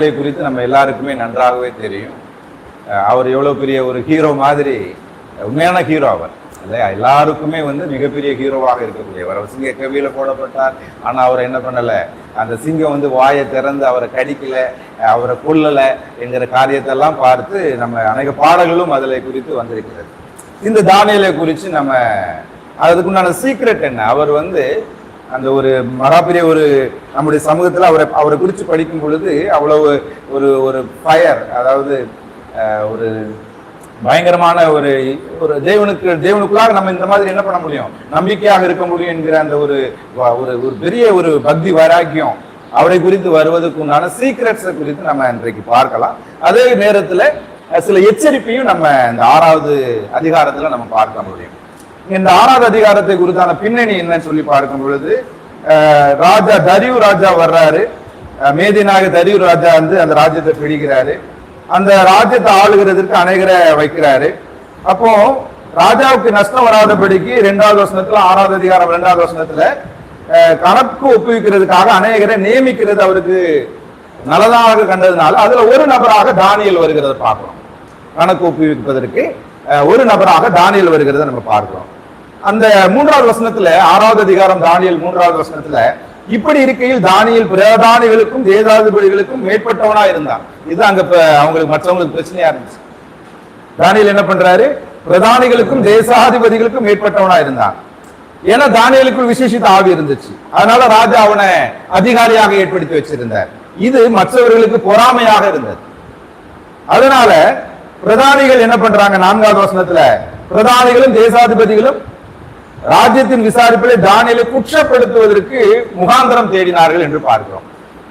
இதை குறித்து நம்ம எல்லாருக்குமே நன்றாகவே தெரியும். அவர் எவ்வளோ பெரிய ஒரு ஹீரோ மாதிரி உண்மையான ஹீரோ அவர். இல்லையா? எல்லாருக்குமே வந்து மிகப்பெரிய ஹீரோவாக இருக்கக்கூடியவர். அவர் சிங்க கவியில போடப்பட்டார். ஆனால் அவர் என்ன பண்ணலை? அந்த சிங்கம் வந்து வாயை திறந்து அவரை கடிக்கலை அவரை கொல்லலை என்கிற காரியத்தெல்லாம் பார்த்து நம்ம அநேக பாடல்களும் அதில் குறித்து வந்திருக்கிறது. இந்த தானியலை குறித்து நம்ம அதுக்குண்டான சீக்ரெட் என்ன? அவர் வந்து அந்த ஒரு மகாபெரிய ஒரு நம்முடைய சமூகத்தில் அவரை அவரை குறித்து படிக்கும் பொழுது அவ்வளவு ஒரு ஒரு ஃபயர் அதாவது ஒரு பயங்கரமான ஒரு ஒரு தேவனுக்கு தேவனுக்குள்ளாக நம்ம இந்த மாதிரி என்ன பண்ண முடியும்? நம்பிக்கையாக இருக்க முடியும் என்கிற அந்த ஒரு ஒரு ஒரு பெரிய ஒரு பக்தி வைராக்கியம் அவரை குறித்து வருவதற்கு உண்டான சீக்ரெட்ஸை குறித்து நம்ம இன்றைக்கு பார்க்கலாம். அதே நேரத்தில் சில எச்சரிப்பையும் நம்ம இந்த ஆறாவது அதிகாரத்தில் நம்ம பார்க்க முடியும். இந்த ஆறாவது அதிகாரத்தை குறித்தான பின்னணி என்னன்னு சொல்லி பார்க்கும் பொழுது ராஜா தரியு ராஜா வர்றாரு. மேதினாக தரியு ராஜா வந்து அந்த ராஜ்யத்தை பிடிக்கிறாரு. அந்த ராஜ்யத்தை ஆளுகிறதுக்கு அநேகரை வைக்கிறாரு. அப்போ ராஜாவுக்கு நஷ்டம் வராதபடிக்கு இரண்டாவது வசனத்துல ஆறாவது அதிகாரம் இரண்டாவது வசனத்துல கணக்கு ஒப்புவிக்கிறதுக்காக அநேகரை நியமிக்கிறது அவருக்கு நல்லதாக கண்டதுனால அதுல ஒரு நபராக தானியல் வருகிறத பார்க்கிறோம். கணக்கு ஒப்புவிப்பதற்கு ஒரு நபராக தானியல் வருகிறத நம்ம பார்க்கிறோம். அந்த மூன்றாவது வசனத்துல ஆறாவது அதிகாரம் தானியல் மூன்றாவது வசனத்துல இப்படி இருக்கையில் தானியல் பிரதானிகளுக்கும் தேசாதிபதிகளுக்கும் மேற்பட்டவனா இருந்தான். இது அங்க அவங்களுக்கு மற்றவங்களுக்கு பிரச்சனையா இருந்துச்சு. தானியல் என்ன பண்றாரு? பிரதானிகளுக்கும் தேசாதிபதிகளுக்கும் மேற்பட்டவனா இருந்தான். ஏன்னா தானியலுக்குள் விசேஷித்த ஆவி இருந்துச்சு. அதனால ராஜா அவனை அதிகாரியாக ஏற்படுத்தி வச்சிருந்தார். இது மற்றவர்களுக்கு பொறாமையாக இருந்தது. அதனால பிரதானிகள் என்ன பண்றாங்க? நான்காவது வசனத்துல பிரதானிகளும் தேசாதிபதிகளும் ராஜ்யத்தின் விசாரிப்பிலே தானியலை குற்றப்படுத்துவதற்கு முகாந்திரம் தேடினார்கள் என்று பார்க்கிறோம்.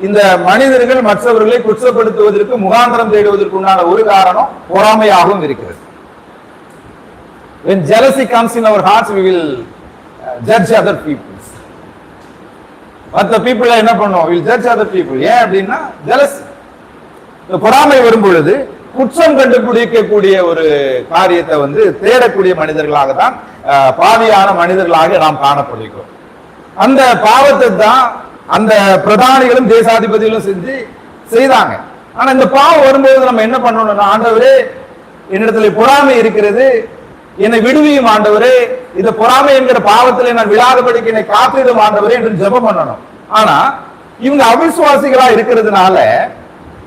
இந்த மனிதர்கள் மற்றவர்களை குற்றப்படுத்துவதற்கு முகாந்திரம் தேடுவதற்கு உண்டான ஒரு காரணம் பொறாமையாகவும் இருக்கிறது. When jealousy comes in our hearts we will uh, judge other people மற்ற பீப்புள என்ன பண்ணுவோம்? வில் ஜட்ஜ் அதர் பீப்புள் ஏன் அப்படின்னா jealousy. இந்த பொறாமை வரும் பொழுது குற்றம் கண்டுபிடிக்கக்கூடிய ஒரு காரியத்தை வந்து தேடக்கூடிய மனிதர்களாக தான் பாவியான மனிதர்களாக நாம் காணப்படுகிறோம். அந்த பாவத்தை தான் அந்த பிரதானிகளும் தேசாதிபதிகளும் செஞ்சு செய்தாங்க. ஆனா இந்த பாவம் வரும்போது நம்ம என்ன பண்ணணும்னா ஆண்டவரே என்னிடத்துல பொறாமை இருக்கிறது என்னை விடுவியும் ஆண்டவரே இந்த பொறாமை என்கிற பாவத்தில் நான் விழாதபடிக்கு என்னை காத்திடும் ஆண்டவரே என்று ஜெபம் பண்ணணும். ஆனா இவங்க அவிசுவாசிகளா இருக்கிறதுனால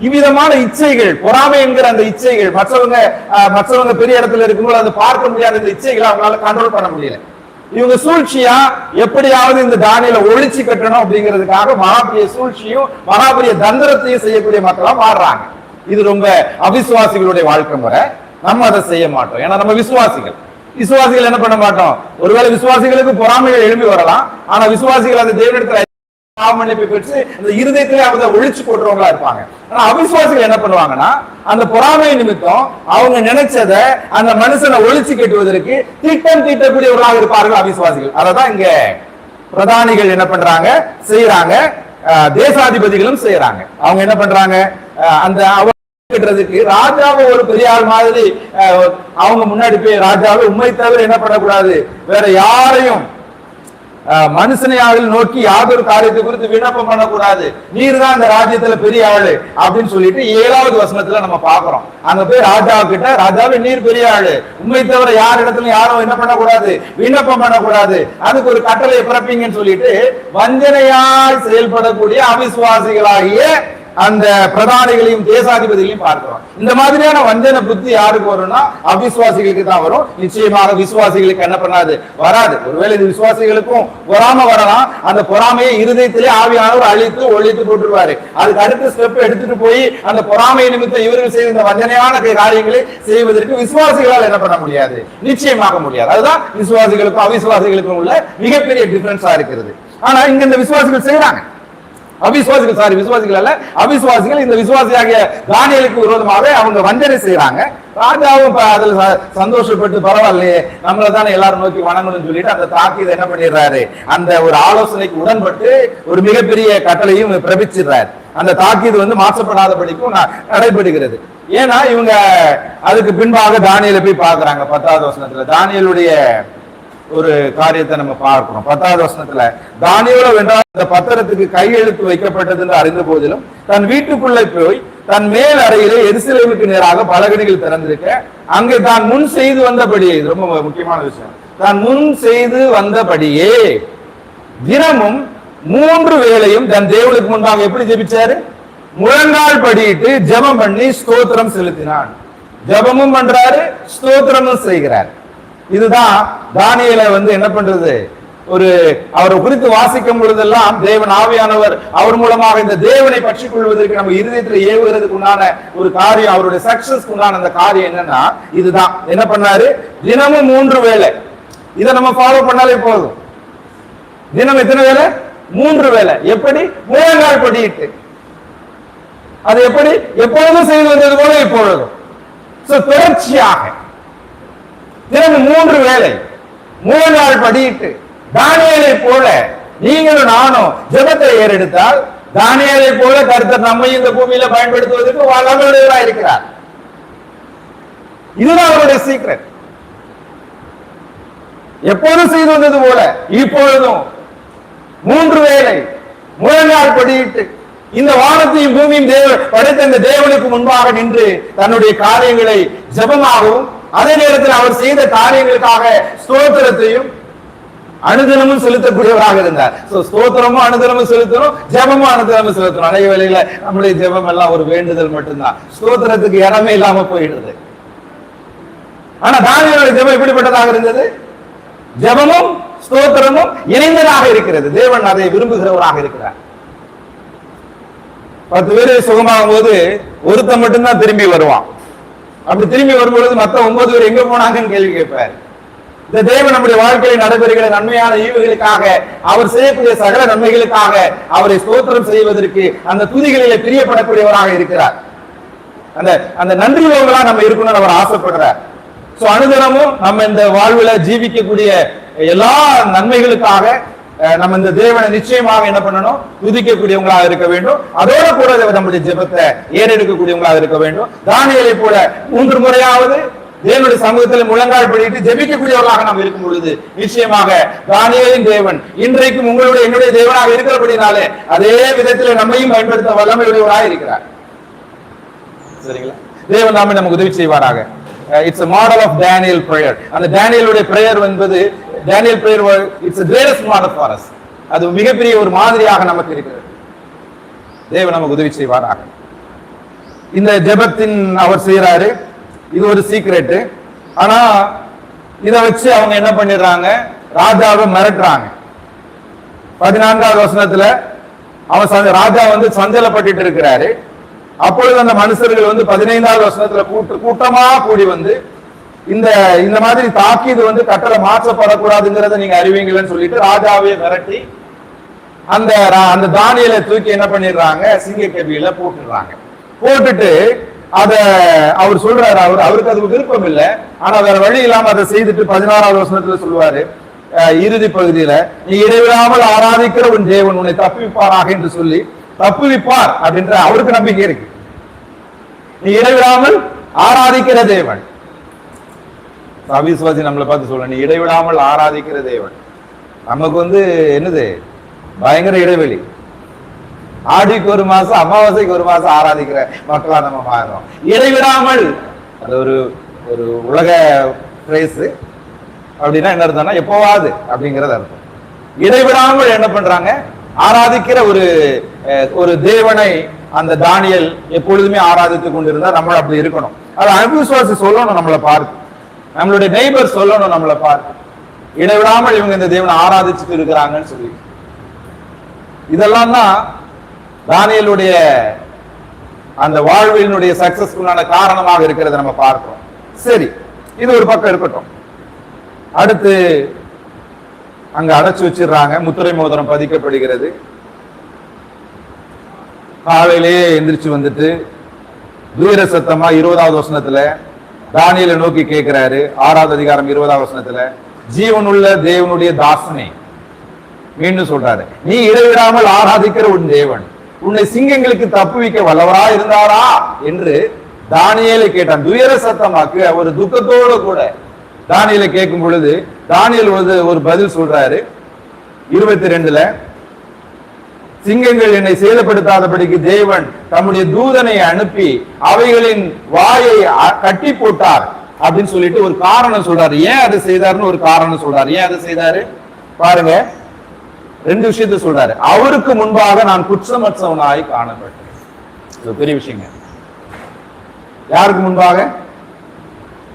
இவ்விதமான இச்சைகள் பொறாமை என்கிற அந்த இச்சைகள் மற்றவங்க மற்றவங்க பெரிய இடத்துல இருக்கும்போது அதை பார்க்க முடியாத இந்த இச்சைகளை அவங்களால கண்ட்ரோல் பண்ண முடியல. இவங்க சூழ்ச்சியா எப்படியாவது இந்த தானியில ஒழிச்சு கட்டணும் அப்படிங்கிறதுக்காக மகாபெரிய சூழ்ச்சியும் மகாபெரிய தந்திரத்தையும் செய்யக்கூடிய மக்களா மாறுறாங்க. இது ரொம்ப அவிசுவாசிகளுடைய வாழ்க்கை முறை. நம்ம அதை செய்ய மாட்டோம். ஏன்னா நம்ம விசுவாசிகள். விசுவாசிகள் என்ன பண்ண மாட்டோம்? ஒருவேளை விசுவாசிகளுக்கு பொறாமைகள் எழும்பி வரலாம். ஆனா விசுவாசிகள் அந்த தேவனிடத்துல பாவ பெற்று அந்த இருதயத்திலே அவங்க ஒழிச்சு போடுறவங்களா இருப்பாங்க. ஆனா அவிசுவாசிகள் என்ன பண்ணுவாங்கன்னா அந்த பொறாமை நிமித்தம் அவங்க நினைச்சத அந்த மனுஷனை ஒழிச்சு கட்டுவதற்கு திட்டம் தீட்டக்கூடியவர்களாக இருப்பார்கள் அவிசுவாசிகள். அததான் இங்க பிரதானிகள் என்ன பண்றாங்க? செய்யறாங்க தேசாதிபதிகளும் செய்யறாங்க அவங்க என்ன பண்றாங்க? அந்த கட்டுறதுக்கு ராஜாவை ஒரு பெரிய ஆள் மாதிரி அவங்க முன்னாடி போய் ராஜாவை உண்மை தவிர என்ன பண்ணக்கூடாது? வேற யாரையும் மனுஷனையாவில் நோக்கி யாதொரு காரியத்தை குறித்து விண்ணப்பம் பண்ணக்கூடாது. நீர் தான் அந்த ராஜ்யத்துல பெரிய ஆளு அப்படின்னு சொல்லிட்டு ஏழாவது வசனத்துல நம்ம பாக்குறோம் அங்க போய் ராஜா கிட்ட ராஜாவே நீர் பெரிய ஆளு. உண்மை தவிர யார் இடத்துல யாரும் என்ன பண்ணக்கூடாது? விண்ணப்பம் பண்ணக்கூடாது. அதுக்கு ஒரு கட்டளையை பிறப்பீங்கன்னு சொல்லிட்டு வஞ்சனையாய் செயல்படக்கூடிய அவிசுவாசிகளாகிய அந்த பிரதானிகளையும் தேசாதிபதிகளையும் பார்க்கிறோம். இந்த மாதிரியான வஞ்சன புத்தி யாருக்கு வரும்னா அவிசுவாசிகளுக்கு தான் வரும். நிச்சயமாக விசுவாசிகளுக்கு என்ன பண்ணாது? வராது. ஒருவேளை இந்த விசுவாசிகளுக்கும் பொறாம வரலாம். அந்த பொறாமையை இருதயத்திலே ஆவியானவர் அழித்து ஒழித்து போட்டுருவாரு. அதுக்கு அடுத்த ஸ்டெப் எடுத்துட்டு போய் அந்த பொறாமை நிமித்தம் இவர்கள் செய்த இந்த வஞ்சனையான காரியங்களை செய்வதற்கு விசுவாசிகளால் என்ன பண்ண முடியாது? நிச்சயமாக முடியாது. அதுதான் விசுவாசிகளுக்கும் அவிசுவாசிகளுக்கும் உள்ள மிகப்பெரிய டிஃபரன்ஸா இருக்கிறது. ஆனா இங்க இந்த விசுவாசிகள் செய்யறாங்க அவிசுவாசிகள் சாரி விசுவாசிகள் அல்ல. அவிசுவாசிகள் இந்த விசுவாசியாகிய தானியலுக்கு விரோதமாக அவங்க வஞ்சனை செய்யறாங்க ராஜாவும் இப்ப அதுல ச- சந்தோஷப்பட்டு பரவாயில்லையே நம்மள தானே எல்லாரும் நோக்கி வணங்கணும்னு சொல்லிட்டு அந்த தாக்கீதை என்ன பண்ணிடுறாரு? அந்த ஒரு ஆலோசனைக்கு உடன்பட்டு ஒரு மிகப்பெரிய கட்டளையும் பிரபிச்சிடுறாரு அந்த தாக்கீது வந்து மாற்றப்படாதபடிக்கும் நடைபெறுகிறது. ஏன்னா இவங்க அதுக்கு பின்பாக தானியலை போய் பாக்குறாங்க பத்தாவது வசனத்துல. தானியலுடைய ஒரு காரியத்தை நம்ம பார்க்கிறோம். பத்தாவது வசனத்துல தானியோல வென்றால் அந்த பத்திரத்துக்கு கையெழுத்து வைக்கப்பட்டது என்று அறிந்த போதிலும் தன் வீட்டுக்குள்ளே போய் தன் மேல் அறையிலே எரிசிலைவுக்கு நேராக பலகடிகள் திறந்திருக்க அங்கே தான் முன் செய்து வந்தபடியே இது ரொம்ப முக்கியமான விஷயம். தான் முன் செய்து வந்தபடியே தினமும் மூன்று வேளையும் தன் தேவனுக்கு முன்பாக எப்படி ஜெபிச்சாரு? முழங்கால் படியிட்டு ஜெபம் பண்ணி ஸ்தோத்திரம் செலுத்தினான். ஜெபமும் பண்றாரு ஸ்தோத்திரமும் செய்கிறார். இதுதான் தானியேலை வந்து என்ன பண்றது? ஒரு அவரை குறித்து வாசிக்கும் பொழுதெல்லாம் தேவன் ஆவியானவர் அவர் மூலமாக இந்த தேவனை பற்றி கொள்வதற்கு நம்ம இருதயத்தில் ஏவுகிறதுக்கு உண்டான ஒரு காரியம் அவருடைய சக்சஸ் உண்டான அந்த காரியம் என்னன்னா இதுதான். என்ன பண்ணாரு? தினமும் மூன்று வேளை இதை நம்ம ஃபாலோ பண்ணாலே போதும். தினம் எத்தனை வேலை? மூன்று வேலை. எப்படி? முழங்கால் படியிட்டு அது எப்படி? எப்பொழுதும் செய்து வந்தது போல இப்பொழுதும். தொடர்ச்சியாக. தினமும் மூன்று வேளை நாள் படியிட்டு தானியலை போல நீங்களும் நானும் ஜெபத்தை ஏறெடுத்தால் தானியலை போல கருத்தர் நம்மை இந்த பூமியில பயன்படுத்துவதற்கு வல்லமையுடையவராக இருக்கிறார். இதுதான் அவருடைய சீக்ரெட் எப்போதும் செய்து வந்தது போல இப்பொழுதும் மூன்று வேளை முழங்கால் படியிட்டு இந்த வானத்தையும் பூமியும் தேவ படைத்த இந்த தேவனுக்கு முன்பாக நின்று தன்னுடைய காரியங்களை ஜபமாகவும் அதே நேரத்தில் அவர் செய்த காரியங்களுக்காக ஸ்தோத்திரத்தையும் அனுதினமும் செலுத்தக்கூடியவராக இருந்தார். ஸ்தோத்திரமும் அனுதினமும் செலுத்தணும் ஜெபமும் அனுதினமும் செலுத்தணும். அனைய வேளையில நம்முடைய ஜெபம் எல்லாம் ஒரு வேண்டுதல் மட்டும்தான். ஸ்தோத்திரத்துக்கு இடமே இல்லாம போயிடுது. ஆனா தானியோட ஜெபம் எப்படிப்பட்டதாக இருந்தது? ஜெபமும் ஸ்தோத்திரமும் இணைந்ததாக இருக்கிறது. தேவன் அதை விரும்புகிறவராக இருக்கிறார். பத்து பேர் சுகமாகும் போது ஒருத்தன் மட்டும்தான் திரும்பி வருவான். அப்படி திரும்பி வரும்பொழுது மத்த ஒன்பது பேர் எங்க போனாங்கன்னு கேள்வி கேட்பார். இந்த தேவன் நம்முடைய வாழ்க்கையில் நடைபெறுகிற நன்மையான ஈவுகளுக்காக அவர் செய்யக்கூடிய சகல நன்மைகளுக்காக அவரை ஸ்தோத்திரம் செய்வதற்கு அந்த துதிகளிலே பிரியப்படக்கூடியவராக இருக்கிறார். அந்த அந்த நன்றி உள்ளவங்களா நம்ம இருக்கணும்னு அவர் ஆசைப்படுறார். சோ அனுதினமும் நம்ம இந்த வாழ்வுல ஜீவிக்கக்கூடிய எல்லா நன்மைகளுக்காக நம்ம இந்த தேவனை நிச்சயமாக என்ன பண்ணணும்? துதிக்கக்கூடியவங்களாக இருக்க வேண்டும். அதோட கூட நம்முடைய ஜெபத்தை ஏறெடுக்கக்கூடியவங்களாக இருக்க வேண்டும். தானியலை போல மூன்று முறையாவது தேவனுடைய சமூகத்தில் முழங்கால் படிட்டு ஜெபிக்கக்கூடியவர்களாக நாம் இருக்கும் பொழுது நிச்சயமாக தானியலின் தேவன் இன்றைக்கும் உங்களுடைய என்னுடைய தேவனாக இருக்கிறபடினாலே அதே விதத்தில் நம்மையும் பயன்படுத்த வல்லமையுடையவராக இருக்கிறார். சரிங்களா? தேவன் நாமே நமக்கு உதவி செய்வாராக. It's model of Daniel prayer அந்த டேனியலுடைய பிரேயர் என்பது Daniel prayer it's greatest model for us அது மிகப்பெரிய ஒரு மாதிரியாக நமக்கு இருக்கிறது. தேவன் நமக்கு உதவி செய்வாராக. இந்த ஜெபத்தின் அவர் செய்யறாரு இது ஒரு சீக்ரெட் ஆனா இதை வச்சு அவங்க என்ன பண்ணிடுறாங்க? ராஜாவை மிரட்டுறாங்க. பதினான்காவது வசனத்துல அவன் ராஜா வந்து சஞ்சலப்பட்டு இருக்கிறாரு. அப்பொழுது அந்த மனுஷர்கள் வந்து பதினைந்தாவது வருஷத்துல கூட்டு கூட்டமா கூடி வந்து இந்த இந்த மாதிரி தாக்கீது வந்து கட்டளை மாற்றப்படக்கூடாதுங்கிறத நீங்க அறிவீங்களன்னு சொல்லிட்டு ராஜாவே மிரட்டி அந்த ரா- அந்த தானியலை தூக்கி என்ன பண்ணிடுறாங்க? சிங்க கவியில போட்டுடுறாங்க. போட்டுட்டு அத அவர் சொல்றாரு அவர் அவருக்கு அது விருப்பம் இல்லை. ஆனா வேற வழி இல்லாம அதை செய்துட்டு பதினாறாவது வசனத்துல சொல்லுவாரு இறுதி பகுதியில நீ இடைவிடாமல் ஆராதிக்கிற உன் தேவன் உன்னை தப்பிப்பாராக என்று சொல்லி தப்புவிப்பார் அப்படின்ற அவருக்கு நம்பிக்கை இருக்கு. நீ இடைவிடாமல் ஆராதிக்கிற தேவன். அவிசுவாசி நம்மளை பார்த்து சொல்ல நீ இடைவிடாமல் ஆராதிக்கிற தேவன். நமக்கு வந்து என்னது? பயங்கர இடைவெளி. ஆடிக்கு ஒரு மாசம் அமாவாசைக்கு ஒரு மாசம் ஆராதிக்கிற மக்களா நம்ம மாறுறோம் இடைவிடாமல். அது ஒரு ஒரு உலக பிரேஸ் அப்படின்னா என்ன அர்த்தம்னா எப்போவாது அப்படிங்கறது அர்த்தம். இடைவிடாமல் என்ன பண்றாங்க? ஆராதிக்கிற ஒரு ஒரு தேவனை அந்த தானியல் எப்பொழுதுமே ஆராதித்து கொண்டிருந்தா நம்மள அப்படி இருக்கணும். அது அனுபவிசுவாசி சொல்லணும் நம்மளை பார்த்து. நம்மளுடைய நெய்பர் சொல்லணும் நம்மளை பார்த்து. இடைவிடாமல் இவங்க இந்த தேவனை ஆராதிச்சுட்டு இருக்கிறாங்கன்னு சொல்லி இதெல்லாம் தான் தானியலுடைய அந்த வாழ்வினுடைய சக்சஸ்ஃபுல்லான காரணமாக இருக்கிறத நம்ம பார்க்கிறோம். சரி இது ஒரு பக்கம் இருக்கட்டும். அடுத்து அங்க அடைச்சு வச்சிடுறாங்க. முத்திரை மோதிரம் பதிக்கப்படுகிறது. காலையிலேயே எந்திரிச்சு வந்துட்டு வீர சத்தமா இருபதாவது வசனத்துல தானியலை நோக்கி கேட்கிறாரு ஆறாவது அதிகாரம் இருபதாவது வசனத்துல ஜீவனுள்ள தேவனுடைய தாசனே மீண்டும் சொல்றாரு. நீ இடைவிடாமல் ஆராதிக்கிற உன் தேவன் உன்னை சிங்கங்களுக்கு தப்புவிக்க வல்லவரா இருந்தாரா? என்று தானியலை கேட்டான். துயர சத்தமாக்கு ஒரு துக்கத்தோட கூட தானியலை கேட்கும் பொழுது தானியல் ஒரு ஒரு பதில் சொல்றாரு. இருபத்தி ரெண்டுல சிங்கங்கள் என்னை சேதப்படுத்தாதபடிக்கு தேவன் தம்முடைய தூதனை அனுப்பி அவைகளின் வாயை கட்டி போட்டார் அப்படின்னு சொல்லிட்டு ஒரு காரணம் சொல்றாரு. ஏன் அதை செய்தாருன்னு ஒரு காரணம் சொல்றாரு. ஏன் அதை செய்தாரு? பாருங்க. ரெண்டு விஷயத்த சொல்றாரு. அவருக்கு முன்பாக நான் குற்றமற்றவனாய் காணப்பட்டேன். பெரிய விஷயங்க. யாருக்கு முன்பாக?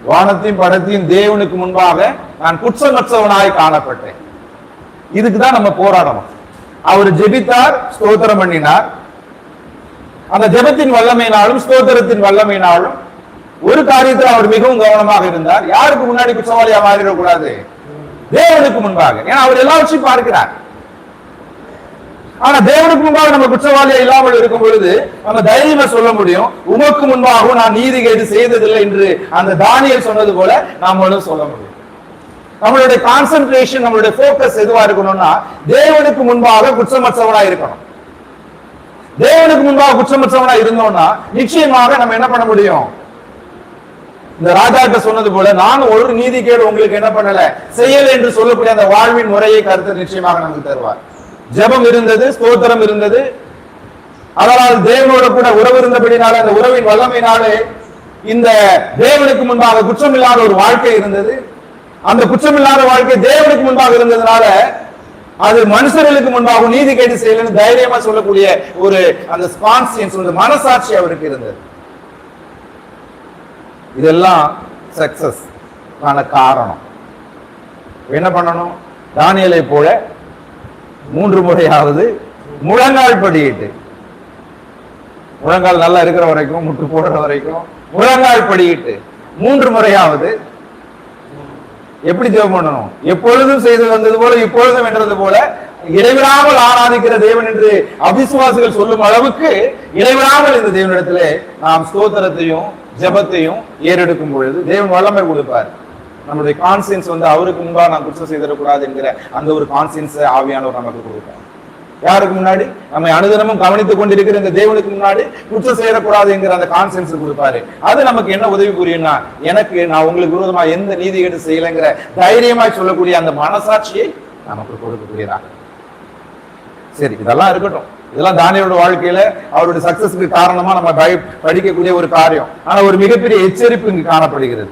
வானத்தையும் படத்தையும் தேவனுக்கு முன்பாக நான் குற்றமற்றவனாய் காணப்பட்டேன். இதுக்குதான் நம்ம போராடணும். அவர் ஜெபித்தார் ஸ்தோத்திரம் பண்ணினார். அந்த ஜெபத்தின் வல்லமையினாலும் ஸ்தோத்திரத்தின் வல்லமையினாலும் ஒரு காரியத்தில் அவர் மிகவும் கவனமாக இருந்தார். யாருக்கு முன்னாடி குற்றவாளியா மாறிடக்கூடாது? தேவனுக்கு முன்பாக. ஏன்னா அவர் எல்லாவற்றையும் பார்க்கிறார். ஆனா தேவனுக்கு முன்பாக நம்ம குற்றவாளியா இல்லாமல் இருக்கும் பொழுது நம்ம தைரியமா சொல்ல முடியும் உமக்கு முன்பாகவும் நான் நீதி கேடு செய்ததில்லை என்று அந்த தானியல் சொன்னது போல நாமளும் சொல்ல முடியும். நம்மளுடைய கான்சென்ட்ரேஷன் நம்மளுடைய போக்கஸ் எதுவா இருக்கணும்னா தேவனுக்கு முன்பாக குற்றமற்றவனா இருக்கணும். தேவனுக்கு முன்பாக குற்றமற்றவனா இருந்தோம்னா நிச்சயமாக நம்ம என்ன பண்ண முடியும்? இந்த ராஜாட்ட சொன்னது போல நான் ஒரு நீதி கேடு உங்களுக்கு என்ன பண்ணல செய்யல என்று சொல்லக்கூடிய அந்த வாழ்வின் முறையை கருத்து நிச்சயமாக நமக்கு தருவார். ஜெபம் இருந்தது ஸ்தோத்திரம் இருந்தது. அதனால் தேவனோட கூட உறவு இருந்தபடினால அந்த உறவின் வல்லமையினாலே இந்த தேவனுக்கு முன்பாக குற்றமில்லாத ஒரு வாழ்க்கை இருந்தது. அந்த குற்றமில்லாத வாழ்க்கை தேவனுக்கு முன்பாக இருந்ததுனால அது மனுஷர்களுக்கு முன்பாக நீதி கேட்டு செய்யலன்னு தைரியமா சொல்லக்கூடிய ஒரு அந்த ஸ்பான்சியன்ஸ் ஒரு மனசாட்சி அவருக்கு இருந்தது. இதெல்லாம் சக்சஸ் ஆன காரணம். என்ன பண்ணணும்? தானியலை போல மூன்று முறையாவது முழங்கால் படியிட்டு. முழங்கால் நல்லா இருக்கிற வரைக்கும் முட்டு போடுற வரைக்கும் முழங்கால் படியிட்டு. மூன்று முறையாவது எப்படி ஜெபம் பண்ணணும்? எப்பொழுதும் செய்து வந்தது போல இப்பொழுதும் என்றது போல இடைவிடாமல் ஆராதிக்கிற தேவன் என்று அவிசுவாசிகள் சொல்லும் அளவுக்கு இடைவிடாமல் இந்த தேவனிடத்துல நாம் ஸ்தோத்திரத்தையும் ஜெபத்தையும் ஏறெடுக்கும் பொழுது தேவன் வல்லமை கொடுப்பார். நம்முடைய கான்சியன்ஸ் வந்து அவருக்கு முன்பாக நான் குற்றம் செய்திடக்கூடாது என்கிற அந்த ஒரு கான்சியன்ஸை ஆவியானவர் நமக்கு கொடுப்பார். யாருக்கு முன்னாடி? நம்ம அனுதினமும் கவனித்துக் கொண்டிருக்கிற இந்த தேவனுக்கு முன்னாடி குற்றம் செய்யக்கூடாது என்கிற அந்த கான்சென்ஸ் கொடுப்பாரு. அது நமக்கு என்ன உதவி புரியும்னா எனக்கு நான் உங்களுக்கு விரோதமா எந்த நீதிகேடு செய்யலைங்கிற தைரியமாய் சொல்லக்கூடிய அந்த மனசாட்சியை நமக்கு கொடுக்கக்கூடியதா சரி இதெல்லாம் இருக்கட்டும். இதெல்லாம் தானியோட வாழ்க்கையில அவருடைய சக்சஸ்க்கு காரணமா நம்ம பய- படிக்கக்கூடிய ஒரு காரியம். ஆனா ஒரு மிகப்பெரிய எச்சரிப்பு இங்கு காணப்படுகிறது.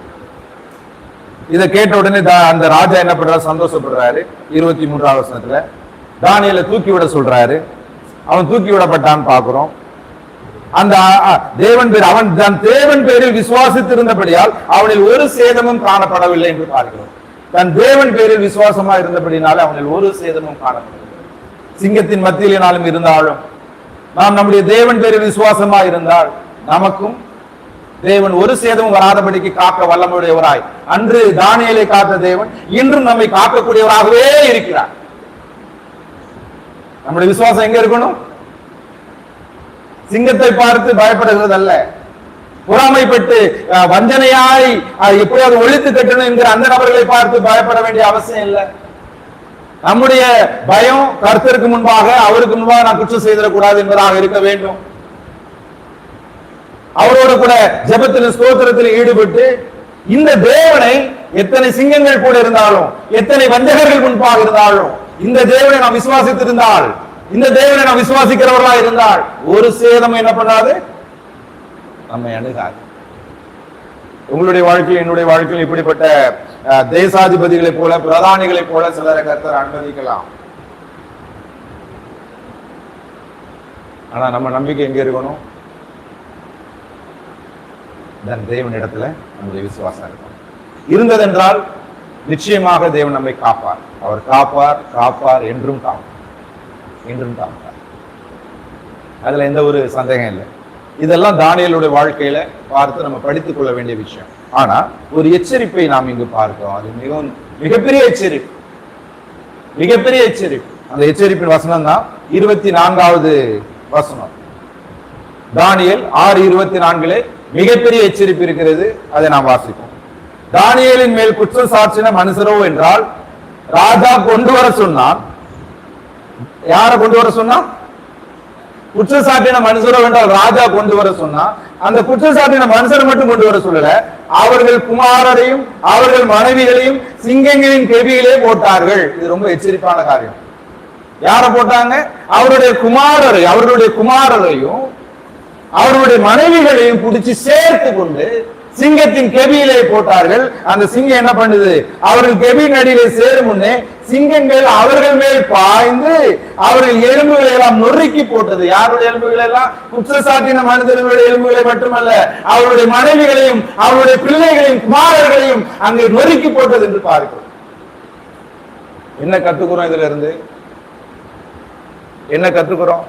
இதை கேட்ட உடனே தா- அந்த ராஜா என்ன பண்றாரு? சந்தோஷப்படுறாரு. இருபத்தி மூன்றாவது வருஷத்துல தானியலை தூக்கி விட சொல்றாரு. அவன் தூக்கி விடப்பட்டான்னு பாக்குறோம் அந்த தேவன் பேர் அவன் தன் தேவன் பேரில் விசுவாசித்திருந்தபடியால் அவனில் ஒரு சேதமும் காணப்படவில்லை என்று பார்க்கிறோம். தன் தேவன் பேரில் விசுவாசமா இருந்தபடினால அவனில் ஒரு சேதமும் காணப்படவில்லை. சிங்கத்தின் மத்தியிலினாலும் இருந்தாலும் நாம் நம்முடைய தேவன் பேரில் விசுவாசமா இருந்தால் நமக்கும் தேவன் ஒரு சேதமும் வராதபடிக்கு காக்க வல்லமுடையவராய். அன்று தானியலை காத்த தேவன் இன்றும் நம்மை காக்கக்கூடியவராகவே இருக்கிறார். நம்முடைய விசுவாசம் எங்க இருக்கணும்? சிங்கத்தை பார்த்து பயப்படுகிறது அல்ல பொறாமைப்பட்டு வஞ்சனையாய் எப்படியாவது ஒழித்து கட்டணும் என்கிற அந்த நபர்களை பார்த்து பயப்பட வேண்டிய அவசியம் இல்லை. நம்முடைய பயம் கர்த்தருக்கு முன்பாக அவருக்கு முன்பாக நான் குற்றம் செய்திடக்கூடாது என்பதாக இருக்க வேண்டும். அவரோட கூட ஜபத்தில் ஸ்தோத்திரத்தில் ஈடுபட்டு இந்த தேவனை எத்தனை சிங்கங்கள் கூட இருந்தாலும் எத்தனை வஞ்சகர்கள் முன்பாக இருந்தாலும் இந்த தேவனை நாம் விசுவாசித்திருந்தால் இந்த தேவனை நாம் விசுவாசிக்கிறவர்களா இருந்தால் ஒரு சேதம் என்ன பண்ணாது? நம்மை அணுகாது. உங்களுடைய வாழ்க்கையில் என்னுடைய வாழ்க்கையில் இப்படிப்பட்ட தேசாதிபதிகளை தேசாதிபதிகளைப் போல பிரதானிகளைப் போல சிலரை கருத்தர் அனுமதிக்கலாம். ஆனா நம்ம நம்பிக்கை எங்க இருக்கணும்? தன் தேவனிடத்துல நம்முடைய விசுவாசம் இருக்கும் இருந்ததென்றால் நிச்சயமாக தேவன் நம்மை காப்பார். அவர் காப்பார் காப்பார் என்றும் காப்பார். என்றும் காப்பார். அதுல எந்த ஒரு சந்தேகம் இல்லை. இதெல்லாம் தானியலுடைய வாழ்க்கையில பார்த்து நம்ம படித்துக் கொள்ள வேண்டிய விஷயம். ஆனா ஒரு எச்சரிப்பை நாம் இங்கு பார்க்கிறோம். அது மிகவும் மிகப்பெரிய எச்சரிப்பு. மிகப்பெரிய எச்சரிப்பு. அந்த எச்சரிப்பின் வசனம் தான் இருபத்தி நான்காவது வசனம். தானியல் ஆறு இருபத்தி நான்கிலே மிகப்பெரிய எச்சரிப்பு இருக்கிறது. அதை நாம் வாசிப்போம். தானியலின் மேல் குற்றம் சாட்சின மனுஷரோ என்றால் ராஜா கொண்டு வர சொன்னான். யார கொண்டு வர சொன்னான்? குற்றச்சாட்டின மனுஷரோ என்றால் ராஜா கொண்டு வர சொன்னா அந்த குற்றச்சாட்டின மனுஷரை மட்டும் கொண்டு வர சொல்லல. அவர்கள் குமாரரையும் அவர்கள் மனைவிகளையும் சிங்கங்களின் கெவியிலே போட்டார்கள். இது ரொம்ப எச்சரிப்பான காரியம். யார போட்டாங்க? அவருடைய குமாரரை அவர்களுடைய குமாரரையும் அவருடைய மனைவிகளையும் பிடிச்சு சேர்த்து கொண்டு சிங்கத்தின் கெபியிலே போட்டார்கள். அந்த சிங்கம் என்ன பண்ணுது? அவர்கள் கெபியின் அடியிலே சேரும் முன்னே சிங்கங்கள் அவர்கள் மேல் பாய்ந்து அவர்கள் எலும்புகளை எல்லாம் நொறுக்கி போட்டது. யாருடைய எலும்புகளை எல்லாம்? குற்றச்சாட்டின மனிதர்களுடைய எலும்புகளை மட்டுமல்ல அவருடைய மனைவிகளையும் அவருடைய பிள்ளைகளையும் குமாரர்களையும் அங்கே நொறுக்கி போட்டது என்று பார்க்கிறோம் என்ன கத்துக்கிறோம் இதுல இருந்து? என்ன கத்துக்கிறோம்?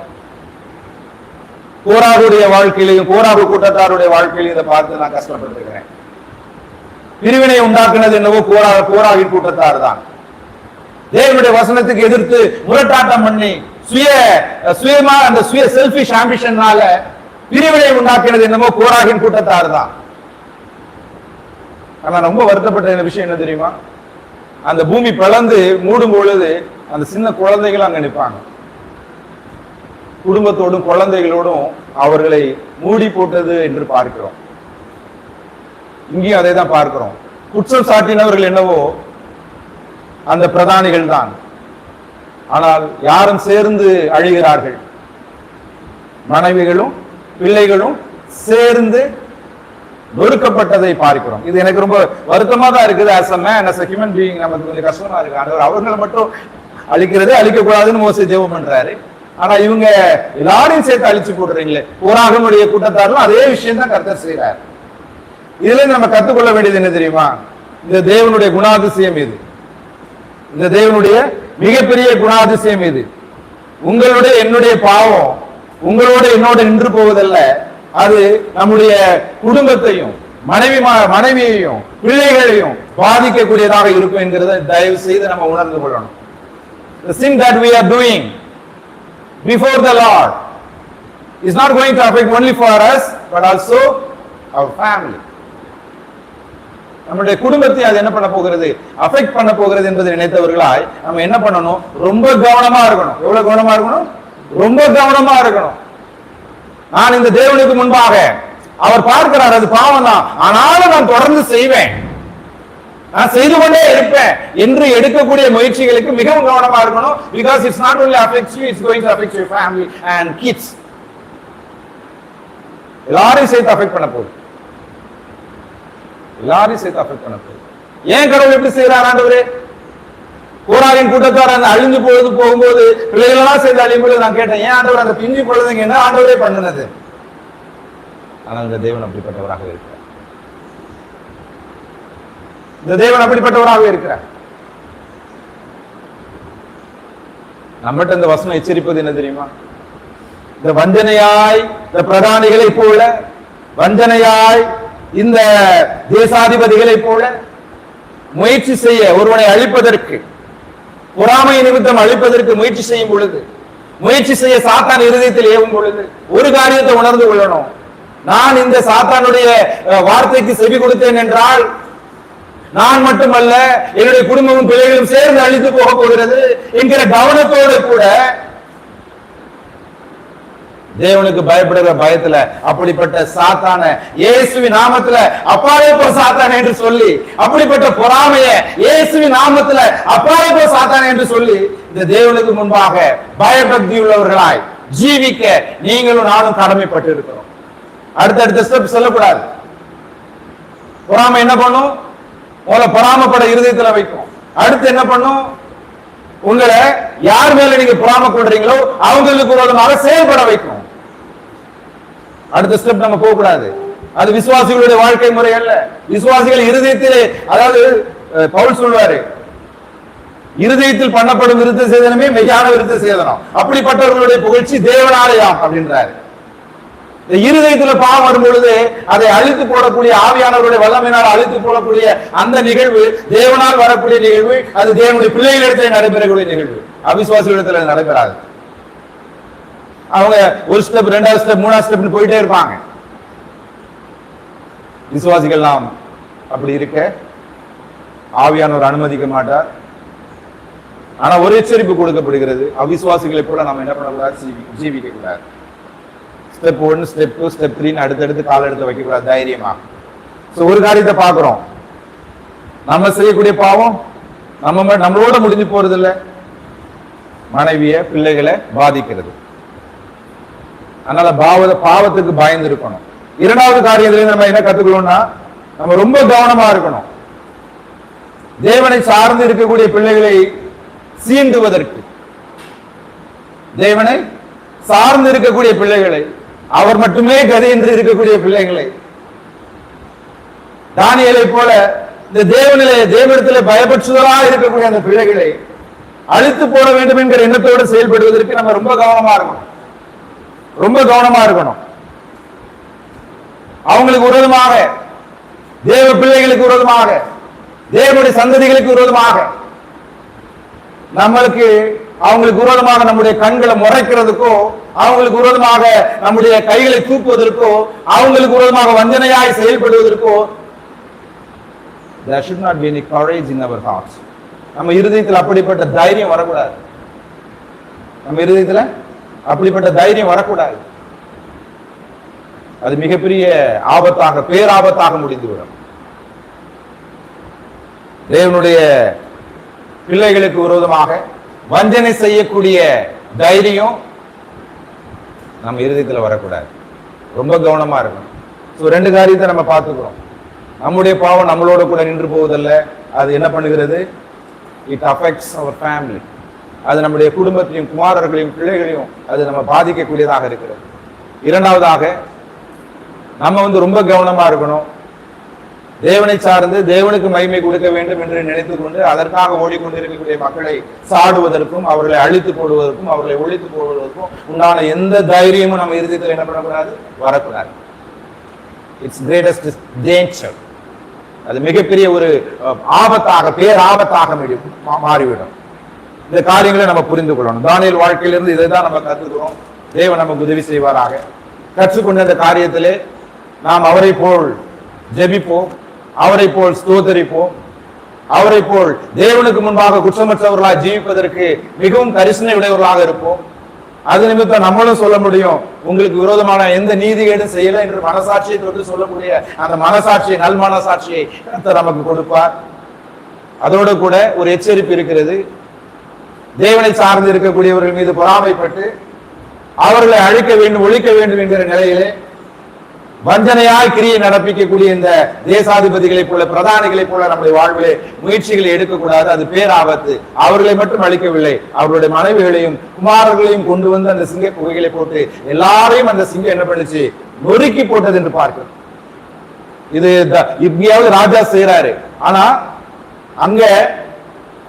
கோராவுடைய வாழ்க்கையிலையும் கோராகு கூட்டத்தாருடைய வாழ்க்கையிலையும் இதை பார்த்து நான் கஷ்டப்பட்டிருக்கிறேன். பிரிவினை உண்டாக்குனது என்னவோ கோரா கோராகின் கூட்டத்தார் தான். தேவனுடைய வசனத்துக்கு எதிர்த்து முரட்டாட்டம் பண்ணி சுய சுயமா அந்த சுய செல்பிஷ் ஆம்பிஷன்னால பிரிவினை உண்டாக்கினது என்னமோ கோராகின் கூட்டத்தார் தான். ஆனா ரொம்ப வருத்தப்பட்ட விஷயம் என்ன தெரியுமா? அந்த பூமி பிளந்து மூடும் பொழுது அந்த சின்ன குழந்தைகள் அங்க நிற்பாங்க குடும்பத்தோடும் குழந்தைகளோடும் அவர்களை மூடி போட்டது என்று பார்க்கிறோம். இங்கேயும் அதை தான் பார்க்கிறோம். குற்றம் சாட்டினவர்கள் என்னவோ அந்த பிரதானிகள் தான். ஆனால் யாரும் சேர்ந்து அழுகிறார்கள். மனைவிகளும் பிள்ளைகளும் சேர்ந்து நொறுக்கப்பட்டதை பார்க்கிறோம். இது எனக்கு ரொம்ப வருத்தமா தான் இருக்குது. As a man as a human being நமக்கு கொஞ்சம் கஷ்டமா இருக்கு. அவர்களை மட்டும் அழிக்கிறது அழிக்க கூடாதுன்னு மோசி ஜெபம் பண்றாரு. ஆனா இவங்க எல்லாரையும் சேர்த்து அழிச்சு போடுறீங்களே போராகனுடைய கூட்டத்தாரும் அதே விஷயம் தான் கர்த்தர் செய்யறாரு இதுல நம்ம கத்துக்கொள்ள வேண்டியது என்ன தெரியுமா? இந்த தேவனுடைய குணாதிசயம் இது. இந்த தேவனுடைய மிகப்பெரிய குணாதிசயம் இது. உங்களுடைய என்னுடைய பாவம் உங்களோட என்னோட நின்று போவதல்ல. அது நம்முடைய குடும்பத்தையும் மனைவி மனைவியையும் பிள்ளைகளையும் பாதிக்கக்கூடியதாக இருக்கும் என்கிறத தயவு செய்து நம்ம உணர்ந்து கொள்ளணும். The sin that we are doing before the Lord. Is not going to affect only for us, but also our family. நம்முடைய குடும்பத்தை அது என்ன பண்ண போகிறது? அஃபெக்ட் பண்ண போகிறது என்பதை நினைத்தவர்களாய் நம்ம என்ன பண்ணணும்? ரொம்ப கவனமா இருக்கணும். எவ்வளவு கவனமா இருக்கணும்? ரொம்ப கவனமா இருக்கணும். நான் இந்த தேவனுக்கு முன்பாக அவர் பார்க்கிறார் அது பாவம் தான் ஆனாலும் நான் தொடர்ந்து செய்வேன். நான் செய்து கொண்டே இருப்பேன் என்று எடுக்கக்கூடிய முயற்சிகளுக்கு மிகவும் கவனமா இருக்கணும். Because it's not only affects you it's going to affect your family and kids எல்லாரையும் சேர்த்து அஃபெக்ட் பண்ண போகுது. எல்லாரையும் சேர்த்து அஃபெக்ட் பண்ண போகுது. ஏன் கடவுள் எப்படி செய்யறார் ஆண்டவரே? கோராவின் கூட்டத்தார் அந்த அழிஞ்சு போகுது போகும்போது பிள்ளைகளெல்லாம் சேர்ந்து அழியும் போது நான் கேட்டேன் ஏன் ஆண்டவர் அந்த பிஞ்சு குழந்தைங்க என்ன ஆண்டவரே பண்ணினது? ஆனால் இந்த தேவன் அப்படிப்பட்டவராக இருக்கிறார். இந்த தேவன் அப்படிப்பட்டவராக இருக்கிறார். நம்மகிட்ட இந்த வசனம் எச்சரிப்பது என்ன தெரியுமா? இந்த வஞ்சனையாய் இந்த பிரதானிகளை போல வஞ்சனையாய் இந்த தேசாதிபதிகளை போல முயற்சி செய்ய ஒருவனை அழிப்பதற்கு பொறாமை நிமித்தம் அழிப்பதற்கு முயற்சி செய்யும் பொழுது முயற்சி செய்ய சாத்தான் இருதயத்தில் ஏவும் பொழுது ஒரு காரியத்தை உணர்ந்து கொள்ளணும். நான் இந்த சாத்தானுடைய வார்த்தைக்கு செவி கொடுத்தேன் என்றால் நான் மட்டுமல்ல என்னுடைய குடும்பமும் பிள்ளைகளும் சேர்ந்து அழித்து போக போகிறது என்கிற கவனத்தோடு கூட தேவனுக்கு பயப்படுகிற பயத்துல அப்படிப்பட்ட சாத்தான இயேசுவி நாமத்துல அப்பாலே போ சாத்தான என்று சொல்லி அப்படிப்பட்ட பொறாமைய இயேசுவி நாமத்துல அப்பாலே போ சாத்தான என்று சொல்லி இந்த தேவனுக்கு முன்பாக பயபக்தி உள்ளவர்களாய் ஜீவிக்க நீங்களும் நானும் கடமைப்பட்டு இருக்கிறோம் அடுத்தடுத்த ஸ்டெப் சொல்லக்கூடாது. பொறாமை என்ன பண்ணும்? உங்களை பொறாமப்பட இருதயத்துல வைக்கும். அடுத்து என்ன பண்ணும்? உங்களை யார் மேல நீங்க பொறாம கொள்றீங்களோ அவங்களுக்கு விரோதமாக செயல்பட வைக்கும். அடுத்த ஸ்டெப் நம்ம போக கூடாது அது விசுவாசிகளுடைய வாழ்க்கை முறை அல்ல. விசுவாசிகள் இருதயத்திலே அதாவது பவுல் சொல்வாரு இருதயத்தில் பண்ணப்படும் விருத்த சேதனமே மெய்யான விருத்த சேதனம். அப்படிப்பட்டவர்களுடைய புகழ்ச்சி தேவனாலயாம் அப்படின்றாரு. இருதயத்துல பாவம் வரும் பொழுது அதை அழித்து போடக்கூடிய ஆவியானவருடைய வல்லமையினால் அழித்து போடக்கூடிய அந்த நிகழ்வு தேவனால் வரக்கூடிய நிகழ்வு அது தேவனுடைய பிள்ளைகளிடத்தில் நடைபெறக்கூடிய நிகழ்வு. அவிசுவாசிகளிடத்துல இடத்துல நடைபெறாது. அவங்க ஒரு ஸ்டெப் ரெண்டாவது ஸ்டெப் மூணாவது ஸ்டெப் போயிட்டே இருப்பாங்க. விசுவாசிகள்லாம் அப்படி இருக்க ஆவியானவர் அனுமதிக்க மாட்டார். ஆனா ஒரு எச்சரிப்பு கொடுக்கப்படுகிறது. அவிசுவாசிகளை போல நாம் என்ன பண்ணக்கூடாது? ஜீவி- ஜீவிக்க கூடாது step one step two step த்ரீன்னு அடுத்தடுத்து கால எடுத்து வைக்கக்கூடாது தைரியமா ஸோ ஒரு காரியத்தை பார்க்குறோம். நம்ம செய்யக்கூடிய பாவம் நம்ம நம்மளோட முடிஞ்சு போறது இல்ல மனைவிய பிள்ளைகளை பாதிக்கிறது. அதனால பாவ பாவத்துக்கு பயந்து இருக்கணும். இரண்டாவது காரியத்துல நம்ம என்ன கத்துக்கணும்னா நம்ம ரொம்ப கவனமா இருக்கணும். தேவனை சார்ந்து இருக்கக்கூடிய பிள்ளைகளை சீண்டுவதற்கு. தேவனை சார்ந்து இருக்கக்கூடிய பிள்ளைகளை அவர் மட்டுமே கதை என்று இருக்கக்கூடிய பிள்ளைகளை தானியலை போல இந்த தேவநிலை தேவனிடத்திலே பயப்பற்றுதலா இருக்கக்கூடிய அந்த பிள்ளைகளை அழித்து போட வேண்டும் என்கிற எண்ணத்தோடு செயல்படுவதற்கு நம்ம ரொம்ப கவனமா இருக்கணும். ரொம்ப கவனமா இருக்கணும். அவங்களுக்கு விரோதமாக தேவ பிள்ளைகளுக்கு விரோதமாக தேவனுடைய சந்ததிகளுக்கு விரோதமாக நம்மளுக்கு அவங்களுக்கு விரோதமாக நம்முடைய கண்களை முறைக்கிறதுக்கோ அவங்களுக்கு விரோதமாக நம்முடைய கைகளை தூக்குவதற்கோ அவங்களுக்கு விரோதமாக வஞ்சனையாய் செயல்படுவதற்கோ there should not be any courage in our hearts. நம்ம இருதயத்தில் அப்படிப்பட்ட தைரியம் வரக்கூடாது. நம்ம இருதயத்தில் அப்படிப்பட்ட தைரியம் வரக்கூடாது. அது மிகப்பெரிய ஆபத்தாக பேராபத்தாக முடிந்துவிடும். தேவனுடைய பிள்ளைகளுக்கு விரோதமாக வஞ்சனை செய்யக்கூடிய தைரியம் நம்ம இருதயத்தில் வரக்கூடாது. ரொம்ப கவனமாக இருக்கணும். ஸோ ரெண்டு காரியத்தை நம்ம பார்த்துக்கிறோம். நம்முடைய பாவம் நம்மளோட கூட நின்று போவதில்ல. அது என்ன பண்ணுகிறது? இட் அஃபெக்ட்ஸ் அவர் ஃபேமிலி அது நம்முடைய குடும்பத்தையும் குமாரர்களையும் பிள்ளைகளையும் அது நம்ம பாதிக்கக்கூடியதாக இருக்கிறது. இரண்டாவதாக நம்ம வந்து ரொம்ப கவனமாக இருக்கணும். தேவனை சார்ந்து தேவனுக்கு மகிமை கொடுக்க வேண்டும் என்று நினைத்துக் கொண்டு அதற்காக ஓடிக்கொண்டிருக்கக்கூடிய மக்களை சாடுவதற்கும் அவர்களை அழித்து போடுவதற்கும் அவர்களை ஒழித்து போடுவதற்கும் உண்டான எந்த தைரியமும் நம்ம இறுதியத்தில் என்ன பண்ணக்கூடாது வரக்கூடாது. இட்ஸ் கிரேட்டஸ்ட் டேஞ்சர் அது மிகப்பெரிய ஒரு ஆபத்தாக பேராபத்தாக மா- மாறிவிடும். இந்த காரியங்களை நம்ம புரிந்து கொள்ளணும். தானியல் வாழ்க்கையிலிருந்து இதை தான் நம்ம கற்றுக்கிறோம் தேவன் நமக்கு உதவி செய்வாராக. கற்றுக்கொண்ட இந்த காரியத்திலே நாம் அவரை போல் ஜெபிப்போம். அவரை போல் ஸ்தோதரிப்போம் அவரை போல் தேவனுக்கு முன்பாக குற்றமற்றவர்களாக ஜீவிப்பதற்கு மிகவும் கரிசனை உடையவர்களாக இருப்போம். அது நிமித்தம் நம்மளும் சொல்ல முடியும் உங்களுக்கு விரோதமான எந்த நீதிகேடும் செய்யல என்று மனசாட்சியை தொட்டு சொல்லக்கூடிய அந்த மனசாட்சியை நல் மனசாட்சியை கர்த்தர் நமக்கு கொடுப்பார். அதோடு கூட ஒரு எச்சரிப்பு இருக்கிறது. தேவனை சார்ந்து இருக்கக்கூடியவர்கள் மீது பொறாமைப்பட்டு அவர்களை அழிக்க வேண்டும் ஒழிக்க வேண்டும் என்கிற நிலையிலே வஞ்சனையாய் கிரியை நடப்பிக்கக்கூடிய இந்த தேசாதிபதிகளைப் போல பிரதானிகளைப் போல நம்முடைய வாழ்விலே முயற்சிகளை எடுக்கக்கூடாது. அது பேராபத்து. அவர்களை மட்டும் அழிக்கவில்லை. அவர்களுடைய மனைவிகளையும் குமாரர்களையும் கொண்டு வந்து அந்த சிங்க குகைகளை போட்டு எல்லாரையும் அந்த சிங்கம் என்ன பண்ணுச்சு? நொறுக்கி போட்டது என்று பார்க்கிறோம். இது த- இப்படியாவது ராஜா செய்யறாரு ஆனா அங்க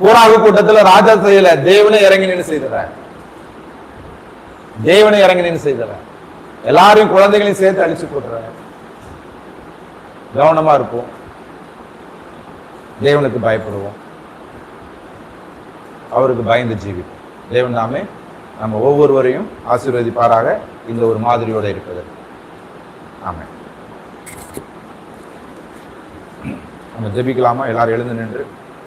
கூறாகு கூட்டத்துல ராஜா செய்யல. தேவனை இறங்கி நின்று செய்தார் தேவனை இறங்கி நின்று செய்தார் எல்லாரையும் குழந்தைகளையும் சேர்த்து அழிச்சு போட்டுறாங்க கவனமா இருப்போம். தேவனுக்கு பயப்படுவோம். அவருக்கு பயந்து ஜீவிப்போம். தேவன் நாமே நம்ம ஒவ்வொருவரையும் ஆசீர்வதிப்பாராக இந்த ஒரு மாதிரியோடு இருப்பதற்கு. ஆமாம் நம்ம ஜெபிக்கலாமா? எல்லாரும் எழுந்து நின்று.